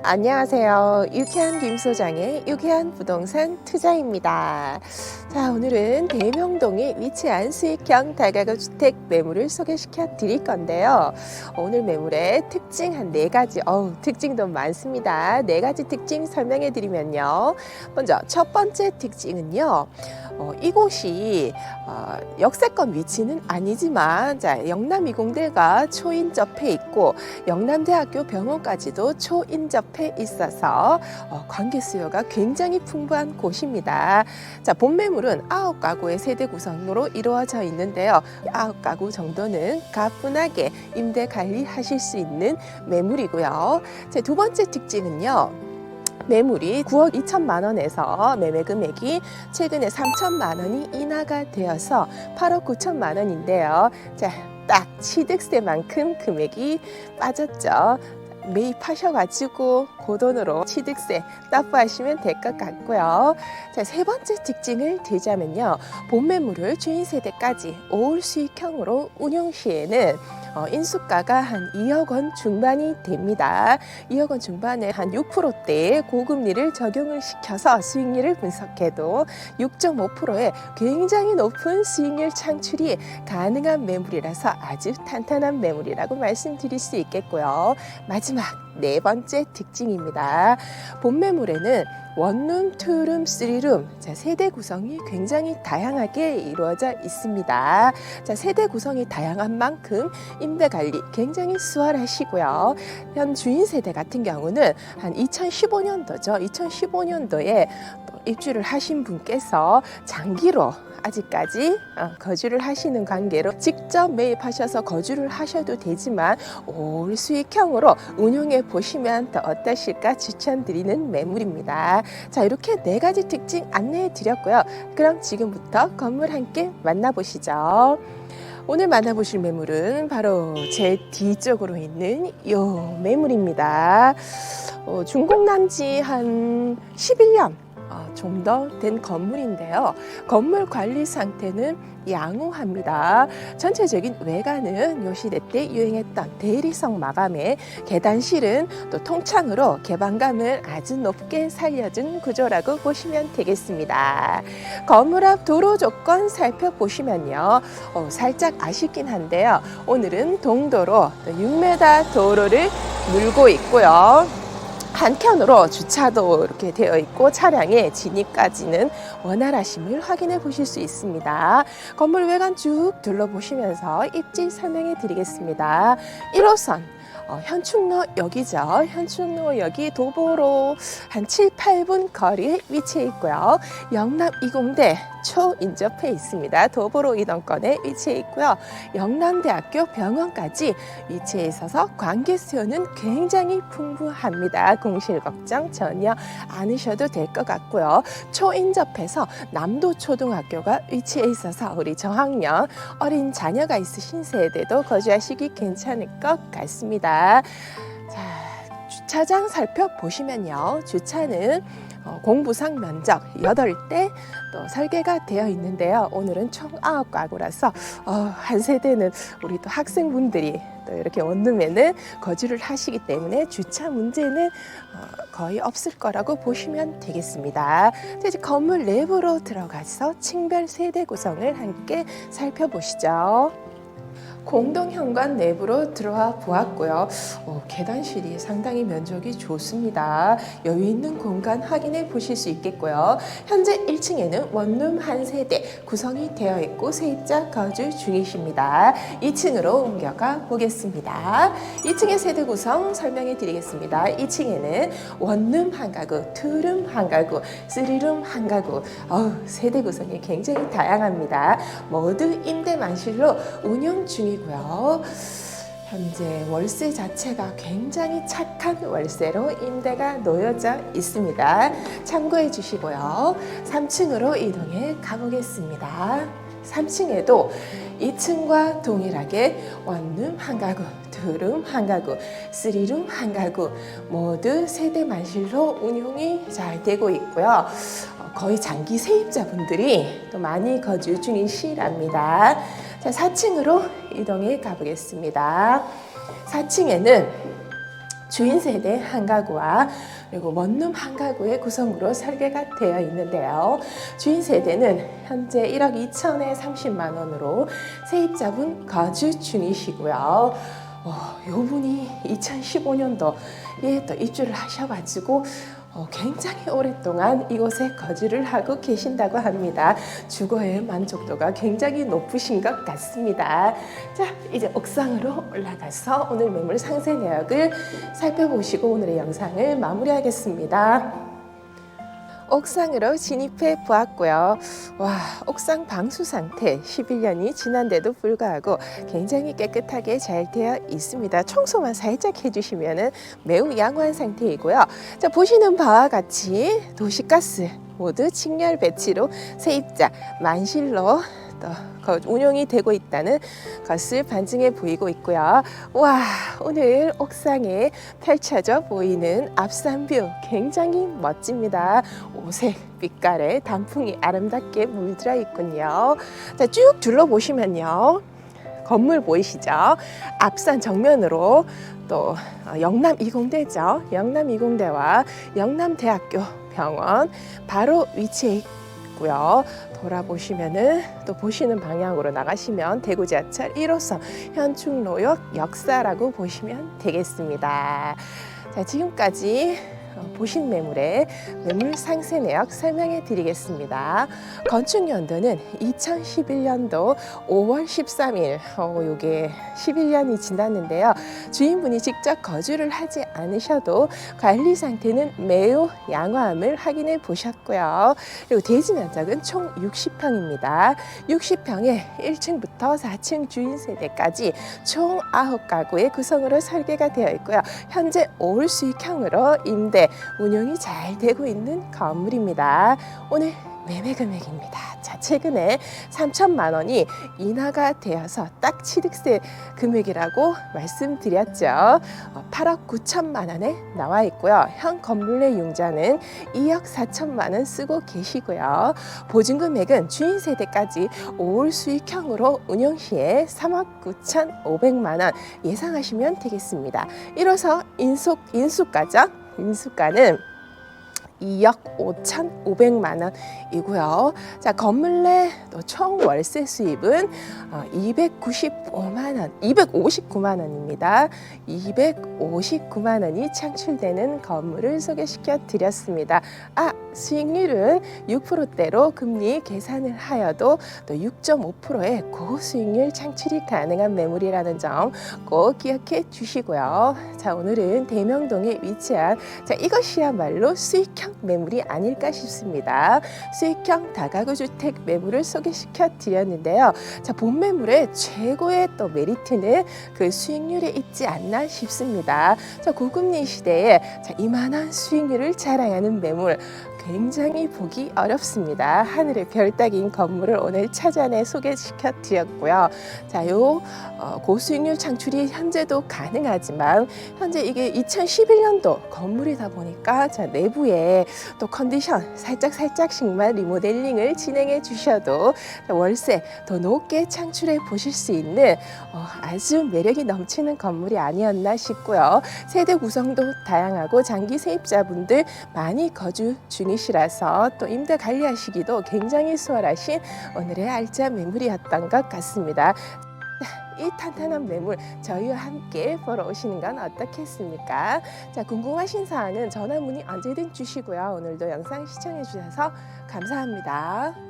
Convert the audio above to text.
안녕하세요. 유쾌한 김 소장의 유쾌한 부동산 투자입니다. 자, 오늘은 대명동에 위치한 수익형 다가구 주택 매물을 소개시켜 드릴 건데요. 오늘 매물의 특징 한 네 가지, 어우, 특징도 많습니다. 네 가지 특징 설명해 드리면요. 먼저 첫 번째 특징은요. 어, 이곳이 어, 역세권 위치는 아니지만 자, 영남 이공대가 초인접해 있고 영남대학교 병원까지도 초인접 해 있어서 어, 관계 수요가 굉장히 풍부한 곳입니다. 자, 본 매물은 아홉 가구의 세대 구성으로 이루어져 있는데요. 아홉 가구 정도는 가뿐하게 임대 관리하실 수 있는 매물이고요. 제두 번째 특징은요. 매물이 9억 2천만 원에서 매매 금액이 최근에 3천만 원이 인하가 되어서 8억 9천만 원인데요. 자, 딱 취득세만큼 금액이 빠졌죠. 매입하셔가지고 그 돈으로 취득세 납부하시면 될 것 같고요. 자, 세 번째 특징을 들자면요. 본 매물을 주인 세대까지 5월 수익형으로 운용 시에는 어, 인수가가 한 2억 원 중반이 됩니다. 2억 원 중반에 한 6%대의 고금리를 적용을 시켜서 수익률을 분석해도 6.5%의 굉장히 높은 수익률 창출이 가능한 매물이라서 아주 탄탄한 매물이라고 말씀드릴 수 있겠고요. 마지막 네 번째 특징입니다. 본 매물에는 원룸, 투룸, 쓰리룸 자, 세대 구성이 굉장히 다양하게 이루어져 있습니다. 자, 세대 구성이 다양한 만큼 임대 관리 굉장히 수월하시고요. 현 주인 세대 같은 경우는 한 2015년도죠. 2015년도에 입주를 하신 분께서 장기로 아직까지 어, 거주를 하시는 관계로 직접 매입하셔서 거주를 하셔도 되지만 올 수익형으로 운용해 보시면 더 어떠실까 추천드리는 매물입니다. 자 이렇게 네 가지 특징 안내해 드렸고요. 그럼 지금부터 건물 함께 만나보시죠. 오늘 만나보실 매물은 바로 제 뒤쪽으로 있는 요 매물입니다. 어, 중공난지 한 11년 좀 더 된 건물인데요. 건물 관리 상태는 양호합니다. 전체적인 외관은 요 시대 때 유행했던 대리석 마감에 계단실은 또 통창으로 개방감을 아주 높게 살려준 구조라고 보시면 되겠습니다. 건물 앞 도로 조건 살펴보시면요. 어, 살짝 아쉽긴 한데요. 오늘은 동도로 6m 도로를 물고 있고요. 한켠으로 주차도 이렇게 되어 있고 차량의 진입까지는 원활하심을 확인해 보실 수 있습니다. 건물 외관 쭉 둘러보시면서 입지 설명해 드리겠습니다. 1호선 어, 현충로역이죠. 현충로역이 도보로 한 7, 8분 거리에 위치해 있고요. 영남 이공대 초인접해 있습니다. 도보로 이동권에 위치해 있고요. 영남대학교 병원까지 위치해 있어서 관계 수요는 굉장히 풍부합니다. 공실 걱정 전혀 않으셔도 될 것 같고요. 초인접해서 남도초등학교가 위치해 있어서 우리 저학년 어린 자녀가 있으신 세대도 거주하시기 괜찮을 것 같습니다. 자, 주차장 살펴보시면요. 주차는 어, 공부상 면적 8대 또 설계가 되어 있는데요. 오늘은 총 9가구라서 어, 한 세대는 우리 또 학생분들이 또 이렇게 원룸에는 거주를 하시기 때문에 주차 문제는 어, 거의 없을 거라고 보시면 되겠습니다. 자, 이제 건물 내부로 들어가서 층별 세대 구성을 함께 살펴보시죠. 공동 현관 내부로 들어와 보았고요. 어, 계단실이 상당히 면적이 좋습니다. 여유 있는 공간 확인해 보실 수 있겠고요. 현재 1층에는 원룸 한 세대 구성이 되어 있고 세입자 거주 중이십니다. 2층으로 옮겨가 보겠습니다. 2층의 세대 구성 설명해 드리겠습니다. 2층에는 원룸 한 가구, 투룸 한 가구, 쓰리룸 한 가구. 어우, 세대 구성이 굉장히 다양합니다. 모두 임대 만실로 운영 중이 고요. 현재 월세 자체가 굉장히 착한 월세로 임대가 놓여져 있습니다. 참고해 주시고요. 3층으로 이동해 가보겠습니다. 3층에도 2층과 동일하게 원룸 한 가구, 투룸 한 가구, 쓰리룸 한 가구 모두 세대 만실로 운용이 잘 되고 있고요. 어, 거의 장기 세입자분들이 또 많이 거주 중이시랍니다. 자, 4층으로 이동해 가보겠습니다. 4층에는 주인 세대 한 가구와 그리고 원룸 한 가구의 구성으로 설계가 되어 있는데요. 주인 세대는 현재 1억 2천에 30만 원으로 세입자분 거주 중이시고요. 어, 요 분이 2015년도에 또 입주를 하셔가지고 어, 굉장히 오랫동안 이곳에 거주를 하고 계신다고 합니다. 주거의 만족도가 굉장히 높으신 것 같습니다. 자, 이제 옥상으로 올라가서 오늘 매물 상세 내역을 살펴보시고 오늘의 영상을 마무리하겠습니다. 옥상으로 진입해 보았고요. 와, 옥상 방수 상태 11년이 지난데도 불구하고 굉장히 깨끗하게 잘 되어 있습니다. 청소만 살짝 해주시면 매우 양호한 상태이고요. 자, 보시는 바와 같이 도시가스 모두 직렬 배치로 세입자 만실로 운용이 되고 있다는 것을 반증해 보이고 있고요. 와, 오늘 옥상에 펼쳐져 보이는 앞산뷰 굉장히 멋집니다. 오색 빛깔의 단풍이 아름답게 물들어 있군요. 자, 쭉 둘러보시면요. 건물 보이시죠? 앞산 정면으로 또 어, 영남 이공대죠. 영남 이공대와 영남대학교 병원 바로 위치해 있고요. 돌아보시면은 또 보시는 방향으로 나가시면 대구 지하철 1호선 현충로역 역사라고 보시면 되겠습니다. 자, 지금까지 어, 보신 매물의 매물 상세 내역 설명해 드리겠습니다. 건축 연도는 2011년도 5월 13일, 어, 요게 11년이 지났는데요. 주인분이 직접 거주를 하지 않으셔도 관리 상태는 매우 양호함을 확인해 보셨고요. 그리고 대지 면적은 총 60평입니다. 60평에 1층부터 4층 주인 세대까지 총 9가구의 구성으로 설계가 되어 있고요. 현재 올 수익형으로 임대 운영이 잘 되고 있는 건물입니다. 오늘 매매 금액입니다. 자, 최근에 3천만 원이 인하가 되어서 딱 취득세 금액이라고 말씀드렸죠. 어, 8억 9천만 원에 나와 있고요. 현 건물 내 융자는 2억 4천만 원 쓰고 계시고요. 보증 금액은 주인 세대까지 5월 수익형으로 운영 시에 3억 9천 5백만 원 예상하시면 되겠습니다. 이로써 인숙 인수가죠. 인수가는 2억 5,500만 원이고요. 자, 건물 내 총 월세 수입은 어, 295만 원, 259만 원입니다. 259만 원이 창출되는 건물을 소개시켜 드렸습니다. 아, 수익률은 6%대로 금리 계산을 하여도 또 6.5%의 고수익률 창출이 가능한 매물이라는 점 꼭 기억해 주시고요. 자, 오늘은 대명동에 위치한 자, 이것이야말로 수익형 매물이 아닐까 싶습니다. 수익형 다가구 주택 매물을 소개시켜 드렸는데요. 자, 본 매물의 최고의 또 메리트는 그 수익률에 있지 않나 싶습니다. 자, 고금리 시대에 자, 이만한 수익률을 자랑하는 매물 굉장히 보기 어렵습니다. 하늘의 별 따기인 건물을 오늘 찾아내 소개시켜 드렸고요. 자, 요 어, 고수익률 창출이 현재도 가능하지만 현재 이게 2011년도 건물이다 보니까 자, 내부에 또 컨디션 살짝 살짝씩만 리모델링을 진행해 주셔도 월세 더 높게 창출해 보실 수 있는 어, 아주 매력이 넘치는 건물이 아니었나 싶고요. 세대 구성도 다양하고 장기 세입자분들 많이 거주 중 이시라서 또 임대 관리하시기도 굉장히 수월하신 오늘의 알짜 매물이었던 것 같습니다. 이 탄탄한 매물 저희와 함께 보러 오시는 건 어떻겠습니까? 자 궁금하신 사항은 전화 문의 언제든 주시고요. 오늘도 영상 시청해 주셔서 감사합니다.